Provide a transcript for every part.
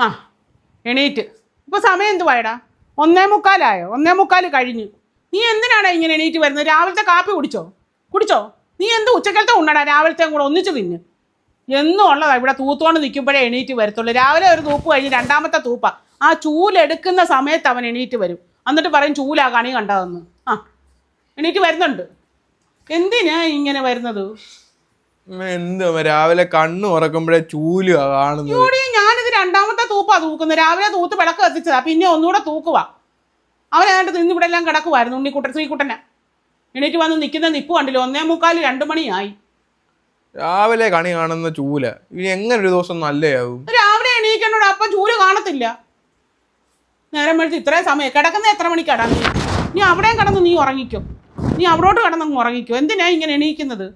ആ എണീറ്റ്. ഇപ്പൊ സമയം എന്തുവായടാ ഒന്നേ മുക്കാലായോ? ഒന്നേ മുക്കാൽ കഴിഞ്ഞു. നീ എന്തിനാടാ ഇങ്ങനെ എണീറ്റ് വരുന്നത്? രാവിലത്തെ കാപ്പി കുടിച്ചോ? കുടിച്ചോ? നീ എന്ത് ഉച്ചക്കലത്തെ ഉണ്ണടാ? രാവിലത്തെ കൂടെ ഒന്നിച്ച് തിന്ന്. എന്നും ഉള്ളതാ. ഇവിടെ തൂത്തോണ്ട് നിൽക്കുമ്പോഴേ എണീറ്റ് വരത്തുള്ളൂ. രാവിലെ ഒരു തൂപ്പ് കഴിഞ്ഞ് രണ്ടാമത്തെ തൂപ്പ. ആ ചൂലെടുക്കുന്ന സമയത്ത് അവൻ എണീറ്റ് വരും. എന്നിട്ട് പറയും ചൂലാ കണി കണ്ടതെന്ന്. ആ എണീറ്റ് വരുന്നുണ്ട്. എന്തിനാ ഇങ്ങനെ വരുന്നത്? എന്തോ രാവിലെ കണ്ണു ഉറക്കുമ്പോഴേ കാണുന്നത്. ഞാനിത് രണ്ടാമത്തെ തൂപ്പാ തൂക്കുന്നത്. രാവിലെ തൂത്ത് വിളക്ക് കത്തിച്ചതാ. പിന്നെ ഒന്നുകൂടെ തൂക്കുക അവനായിട്ട് നിന്ന് ഇവിടെ എല്ലാം കിടക്കുമായിരുന്നു ഉണ്ണിക്കുട്ടൻ ശ്രീകുട്ടനെ. എണീറ്റ് വന്ന് നിൽക്കുന്ന നിപ്പ് കണ്ടില്ല? ഒന്നേ മുക്കാൽ രണ്ടു മണിയായി. രാവിലെ കണി കാണുന്ന ചൂല. ഇനി എങ്ങനെ ഒരു ദിവസം നല്ലയാവും രാവിലെ എണീക്കണോട് അപ്പം ചൂൽ കാണത്തില്ല. നേരം വെളുത്ത് ഇത്രയും സമയം. കിടക്കുന്ന എത്ര മണിക്കാടാ നീ? നീ അവിടെയും കിടന്ന് നീ ഉറങ്ങിക്കോ. നീ അവിടോട്ട് കിടന്നങ്ങ് ഉറങ്ങിക്കോ. എന്തിനാ ഇങ്ങനെ എണീക്കുന്നത്?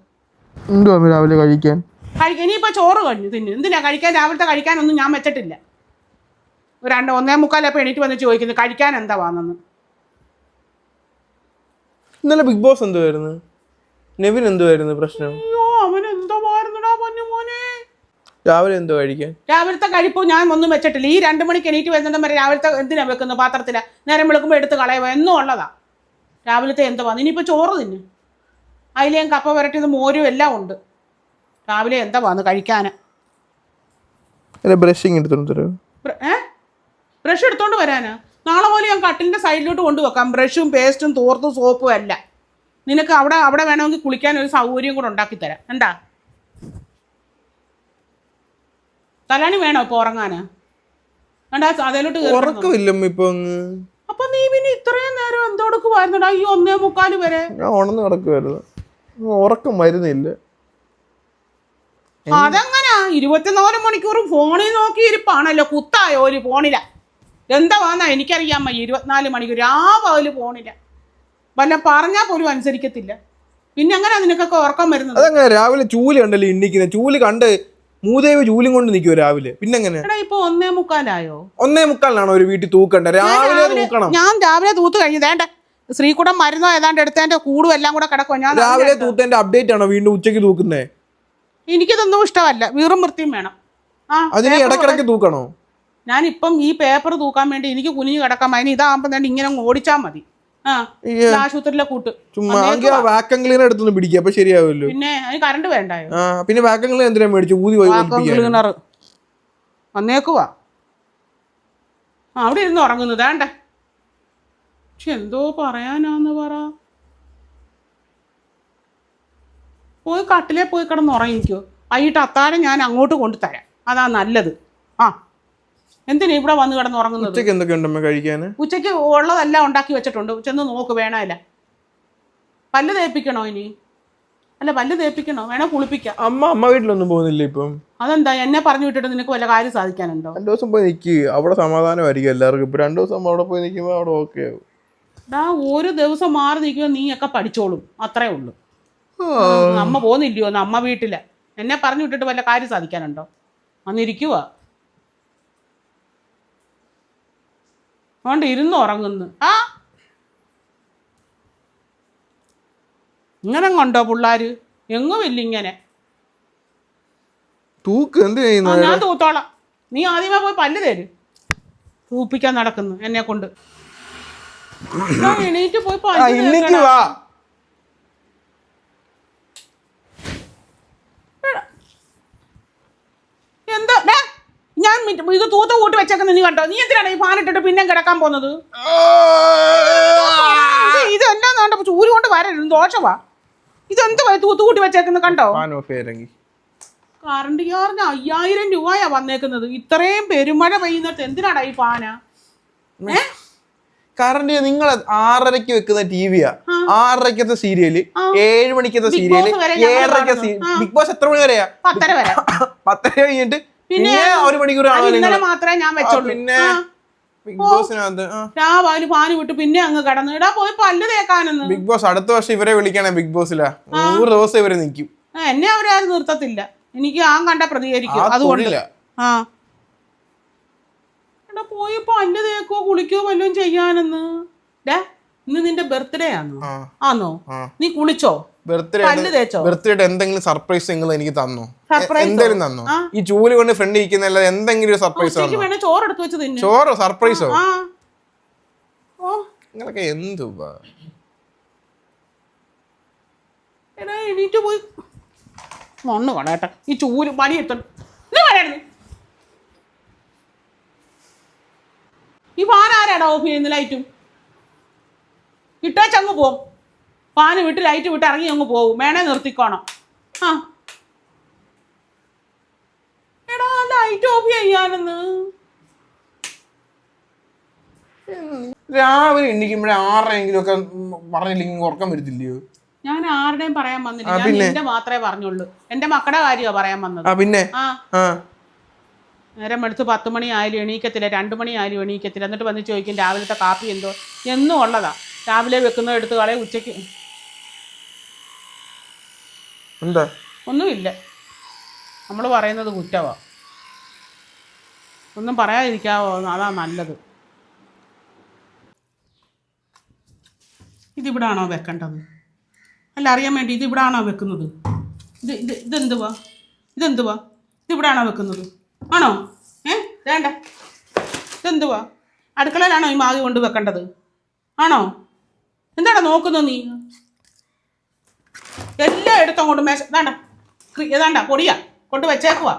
എന്തുവാ രാവിലെ കഴിക്കാൻ? കഴിക്കാൻ ഇനിയിപ്പോൾ ചോറ് കഴിഞ്ഞു തിന്നു. എന്തിനാ കഴിക്കാൻ? രാവിലത്തെ കഴിക്കാനൊന്നും ഞാൻ വെച്ചിട്ടില്ല. ഒരു രണ്ട് ഒന്നേ മുക്കാലപ്പോൾ എണീറ്റ് വന്ന് ചോദിക്കുന്നു കഴിക്കാൻ എന്താ വന്നെന്ന് ഇന്നലെ ബിഗ് ബോസ് എന്തുവായിരുന്നു? നെവിൻ എന്തുവായിരുന്നു പ്രശ്നം? രാവിലെ എന്തോ കഴിക്കാൻ? രാവിലത്തെ കഴിപ്പ് ഞാൻ ഒന്നും വെച്ചിട്ടില്ല. ഈ രണ്ട് മണിക്ക് എണീറ്റ് വരുന്നിടം വരെ രാവിലത്തെ എന്തിനാ വെക്കുന്നത് പാത്രത്തില. നേരം വിളിക്കുമ്പോൾ എടുത്ത് കളയുക എന്നും ഉള്ളതാ. രാവിലത്തെ എന്തോ വന്നു ഇനിയിപ്പോൾ ചോറ് തിന്നു. അതിലേയും കപ്പ വരട്ടിയത് മോരും എല്ലാം ഉണ്ട്. രാവിലെ എന്താ വന്ന് കഴിക്കാൻ അല്ല ബ്രഷിങ് എടുത്തോണ്ട് ബ്രഷ് എടുത്തോണ്ട് വരാനാ? നാളെ പോലെ ഞാൻ കട്ടിലിന്റെ സൈഡിലോട്ട് കൊണ്ടുവെക്കാം. ബ്രഷും പേസ്റ്റും തോർത്തും സോപ്പും എല്ലാം. നിനക്ക് അവിടെ അവിടെ വേണമെങ്കിൽ കുളിക്കാൻ ഒരു സൗകര്യം കൂടെ ഉണ്ടാക്കി തരാം. എന്താ? തലാണി വേണോ ഇപ്പൊ ഉറങ്ങാന്? വേണ്ട അതിലോട്ട്. ഉറക്കമില്ലമ്മ ഇപ്പൊ അപ്പൊ നീ പിന്നെ ഇത്രയും നേരം എന്തോടുക്കുമായിരുന്നടാ ഈ ഒന്നേ മുക്കാൽ വരെ. ഞാൻ ഉണർന്ന് കിടക്കുമായിരുന്നു ഉറക്കം വരുന്നില്ല. അതെങ്ങനാ? ഇരുപത്തിനാല് മണിക്കൂറും ഫോണിൽ നോക്കി ഇരിപ്പാണല്ലോ കുത്തായോ ഒരു ഫോണില? എന്താ വന്നാ? എനിക്കറിയാം വയ്യ ഇരുപത്തിനാല് മണിക്കൂർ. പകൽ ഫോണില? വല്ല പറഞ്ഞാൽ പോലും അനുസരിക്കത്തില്ല. പിന്നെ അങ്ങനെ നിനക്കൊക്കെ ഉറക്കം വരുന്നത്? അതങ്ങനെ? രാവിലെ ചൂൽ കണ്ടല്ലോ ഇണ്ണിക്കുന്നത് ചൂൽ കണ്ട് മൂദേവ് ചൂലും കൊണ്ട് നിൽക്കുവോ രാവിലെ? പിന്നെ ഇപ്പൊ ഒന്നേ മുക്കാലായോ? ഒന്നേ മുക്കാലിനാണോ ഒരു വീട്ടിൽ തൂക്കണ്ട? രാവിലെ തൂക്കണം. ഞാൻ രാവിലെ തൂത്ത് കഴിഞ്ഞു വേണ്ട ശ്രീകുടം മരുന്നോ ഏതാണ്ട് എടുത്തതിന്റെ കൂടും എല്ലാം കൂടെ കിടക്കുമോ ഞാൻ രാവിലെ തൂത്തതിന്റെ അപ്ഡേറ്റ് ആണോ വീണ്ടും ഉച്ചയ്ക്ക് തൂക്കുന്നേ? എനിക്കിതൊന്നും ഇഷ്ടമല്ല. വീറും വൃത്തിയും വേണം. ആ അതിന് ഇടക്കിടക്ക് തൂക്കണോ? ഞാനിപ്പം ഈ പേപ്പർ തൂക്കാൻ വേണ്ടി എനിക്ക് കുനിഞ്ഞു കിടക്കാം. അതിന് ഇതാകുമ്പോൾ തന്നെ ഇങ്ങനെ അങ്ങ് ഓടിച്ചാൽ മതി. ആ. ആശുപത്രിയിലെ കൂട്ട്. ചുമ്മാ വാക്കം ക്ലീനർ എടുത്തൊന്ന് പിടിക്കുക അപ്പൊ ശരിയാവുമല്ലോ. പിന്നെ അതിന് കറണ്ട് വേണ്ടായോ? ആ പിന്നെ വാക്കം ക്ലീനർ എന്തിനാ മേടിച്ചു ഊതി വാക്വം ക്ലീനർ വന്നേക്കുവാ അവിടെ ഇരുന്ന് ഉറങ്ങുന്നത് വേണ്ട പക്ഷെ എന്തോ പറയാനാന്ന് പറ. പോയി കട്ടിലെ പോയി കിടന്ന് ഉറങ്ങിക്കോ. വൈകിട്ട് അത്താഴം ഞാൻ അങ്ങോട്ട് കൊണ്ടുതരാം അതാ നല്ലത്. ആ. എന്തിനാ ഇവിടെ വന്ന് കിടന്ന് ഉറങ്ങുന്നത്? ഉച്ചയ്ക്ക് കഴിക്കാൻ? ഉച്ചയ്ക്ക് ഉള്ളതെല്ലാം ഉണ്ടാക്കി വെച്ചിട്ടുണ്ട്. ചെന്ന് നോക്ക് വേണമല്ല പല്ല് തേപ്പിക്കണോ ഇനി? അല്ല പല്ല് തേപ്പിക്കണോ? വേണോ കുളിപ്പിക്കാം. അമ്മ അമ്മ വീട്ടിലൊന്നും പോകുന്നില്ല ഇപ്പം? അതെന്താ? എന്നെ പറഞ്ഞു വിട്ടിട്ട് നിനക്ക് വല്ല കാര്യം സാധിക്കാനുണ്ടോ? രണ്ടു ദിവസം പോയി നിക്ക്. അവിടെ സമാധാനമായിരിക്കും എല്ലാവർക്കും. ഇപ്പൊ രണ്ടു ദിവസം അവിടെ പോയി നിൽക്കുമ്പോൾ അവിടെ ഓക്കെ ആവും. ഒരു ദിവസം മാറി നിൽക്കുമ്പോൾ നീയൊക്കെ പഠിച്ചോളും. അത്രേ ഉള്ളൂ. അമ്മ പോകുന്നില്ലയോ എന്ന് അമ്മ വീട്ടിൽ. എന്നെ പറഞ്ഞു വിട്ടിട്ട് വല്ല കാര്യം സാധിക്കാനുണ്ടോ? വന്നിരിക്കുക അതുകൊണ്ട് ഇരുന്ന് ഉറങ്ങുന്നു. ആ? ഇങ്ങനെ കണ്ടോ പിള്ളാര്? എങ്ങുമില്ല ഇങ്ങനെ. തൂക്ക് എന്ത് ചെയ്യുന്നു ഞാൻ തൂത്തോളാം. നീ ആദ്യമേ പോയി പല്ല് തരു. തൂപ്പിക്കാൻ നടക്കുന്നു എന്നെ കൊണ്ട്. എണീറ്റ് പോയി പല്ല് ഇന്നിക്ക് തേക്കടാ. വാ എന്താ ഡാ, മിറ്റ- ഇത് തൂത്ത കൂട്ടി വെച്ചേക്കുന്ന നീ കണ്ടോ? നീ എന്തിനാണ് ഈ ഫാനിട്ടിട്ട് പിന്നെ കിടക്കാൻ പോകുന്നത്? ഇത് എന്നാ കണ്ടോ ചൂര് കൊണ്ട് വരരുത് ദോഷവാ ഇതെന്ത് തൂത്ത് കൂട്ടി വെച്ചേക്കുന്നത് കണ്ടോ? ഫാൻ കറണ്ട് ചാർജ് അയ്യായിരം രൂപയാ വന്നേക്കുന്നത്. ഇത്രയും പെരുമഴ പെയ്യുന്നിടത്ത് എന്തിനാടാ ഈ ഫാന കറണ്ട് നിങ്ങൾ ആറരയ്ക്ക് വെക്കുന്ന ടിവിയാ ആറരയ്ക്കത്തെ സീരിയൽ ഏഴ് മണിക്കത്തെ Big സീരിയൽ കാണുന്നു. ആ. ബിഗ് ബോസ് എത്ര മണി വരെയാ? പത്തര വരെ. പത്തര കഴിഞ്ഞിട്ട് പിന്നെ ഒരു മണിക്കൂർ ഇന്നലെ മാത്രമേ ഞാൻ വെച്ചോളൂ. പിന്നെ. രാവിലെ ഫാന് വിട്ട് പിന്നെ അങ്ങ് കടന്നു. ഇടാ പോയി പല്ല് തേക്കാനെന്ന്. ബിഗ് ബോസ് അടുത്ത വർഷം ഇവരെ വിളിക്കണേ ബിഗ് ബോസിലാ. നൂറ് ദിവസം ഇവരെ നിൽക്കും എന്നെ അവരാരും നിർത്തത്തില്ല. എനിക്ക് ആ കണ്ട പ്രതികരിക്കും. അതുകൊണ്ട്. ആ. എടാ പോയി പല്ല് തേക്കോ കുളിക്കോ വല്ലതും ചെയ്യാനെന്ന്. ഡാ ഇന്ന് നിന്റെ ബർത്ത്ഡേ ആണോ ആണോ നീ കുളിച്ചോ? ബർത്ത്ഡേ ബർത്ത്ഡേ എന്തെങ്കിലും സർപ്രൈസ് നിങ്ങൾ എനിക്ക് തന്നോ? എന്തെങ്കിലും തന്നോ? ഈ ചൂൽ കൊണ്ട് ഫ്രണ്ട് ഇരിക്കുന്നല്ല എന്തെങ്കിലും ഒരു സർപ്രൈസ് ഉച്ചയ്ക്ക് ചോറ് സർപ്രൈസോ നിങ്ങളൊക്കെ എന്തുവാ എണീറ്റ് പോയി. മണ്ണ് കളയട്ടെ ഈ ചൂൽ പണി എത്തണം ഇത് ഈ ഫാൻ ആരാടാ ഓഫ് ചെയ്യുന്ന ലൈറ്റും ഇട്ടേച്ചങ്ങ് പോവും ഫാന് വിട്ട് ലൈറ്റ് വിട്ട് ഇറങ്ങി അങ്ങ് പോകും വേണേ നിർത്തിക്കോണം. ആ. എടാ ലൈറ്റ് ഓഫ് ചെയ്യാനെന്ന്. രാവിലെ എണ്ണിക്കുമ്പോഴേ ആറെങ്കിലും ഒക്കെ പറഞ്ഞില്ലെങ്കിൽ ഉറക്കം വരത്തില്ലയോ? ഞാൻ ആരുടെയും പറയാൻ വന്നില്ല. ഞാൻ? നിന്റെ മാത്രമേ പറഞ്ഞുള്ളൂ. എന്റെ മക്കളുടെ കാര്യമാണ് പറയാൻ വന്നത്. പിന്നെ? നേരം എടുത്ത് പത്ത് മണി ആയാലും എണീക്കത്തില്ല രണ്ട് മണി ആയാലും എണീക്കത്തില്ല. എന്നിട്ട് വന്ന് ചോദിക്കും രാവിലത്തെ കാപ്പി എന്തോ? എന്നും ഉള്ളതാ. രാവിലെ വെക്കുന്നത് എടുത്ത് കളയും ഉച്ചയ്ക്ക് എന്താ? ഒന്നുമില്ല. നമ്മൾ പറയുന്നത് കുറ്റവാ. ഒന്നും പറയാതിരിക്കാവോ അതാ നല്ലത്. ഇതിവിടാണോ വെക്കേണ്ടത്? അല്ല അറിയാൻ വേണ്ടി ഇതിവിടാണോ വെക്കുന്നത്? ഇത് ഇത് ഇതെന്തുവാ? ഇതെന്തുവാ? ഇതിവിടാണോ വെക്കുന്നത്? ആണോ? ഏ? വേണ്ട. ഇതെന്തുവാ? അടുക്കളയിലാണോ ഈ മാവി കൊണ്ട് വെക്കേണ്ടത്? ആണോ? എന്താണോ നോക്കുന്നത് നീ? എല്ലാം എടുത്തും കൊണ്ട് മേശ ഇതാണ്ട. ഇതാണ്ട പൊടിയാ. കൊണ്ട് വെച്ചേക്കുവാ.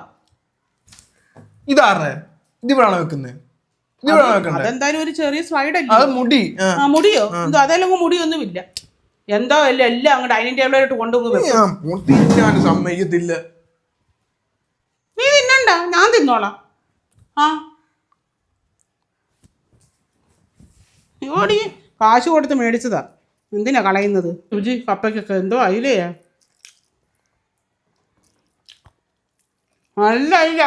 ഇതാറേ ഇതിവിടാണോ വെക്കുന്നത് ഇതിവിടാണോ വെക്കണ്ടേ? അതെന്തായാലും ഒരു ചെറിയ സ്ലൈഡ് അല്ലേ? അത് മുടി. ആ. ആ മുടിയോ? എന്തോ അതെല്ലാം മുടിയൊന്നുമില്ല. എന്തോ എല്ലാം എല്ലാം അങ്ങ് ഡൈനിങ് ടേബിളിലോട്ട് കൊണ്ടുപോകും ഞാൻ പൊട്ടിക്കാൻ സമ്മതിക്കത്തില്ല. നീ തിന്നണ്ട ഞാൻ തിന്നോളാം. ആ. ഓടി കാശ് കൊടുത്ത് മേടിച്ചതാ. എന്തിനാ കളയുന്നത്? രുചി കപ്പയ്ക്കൊക്കെ എന്തോ അയിലയാ നല്ല അയില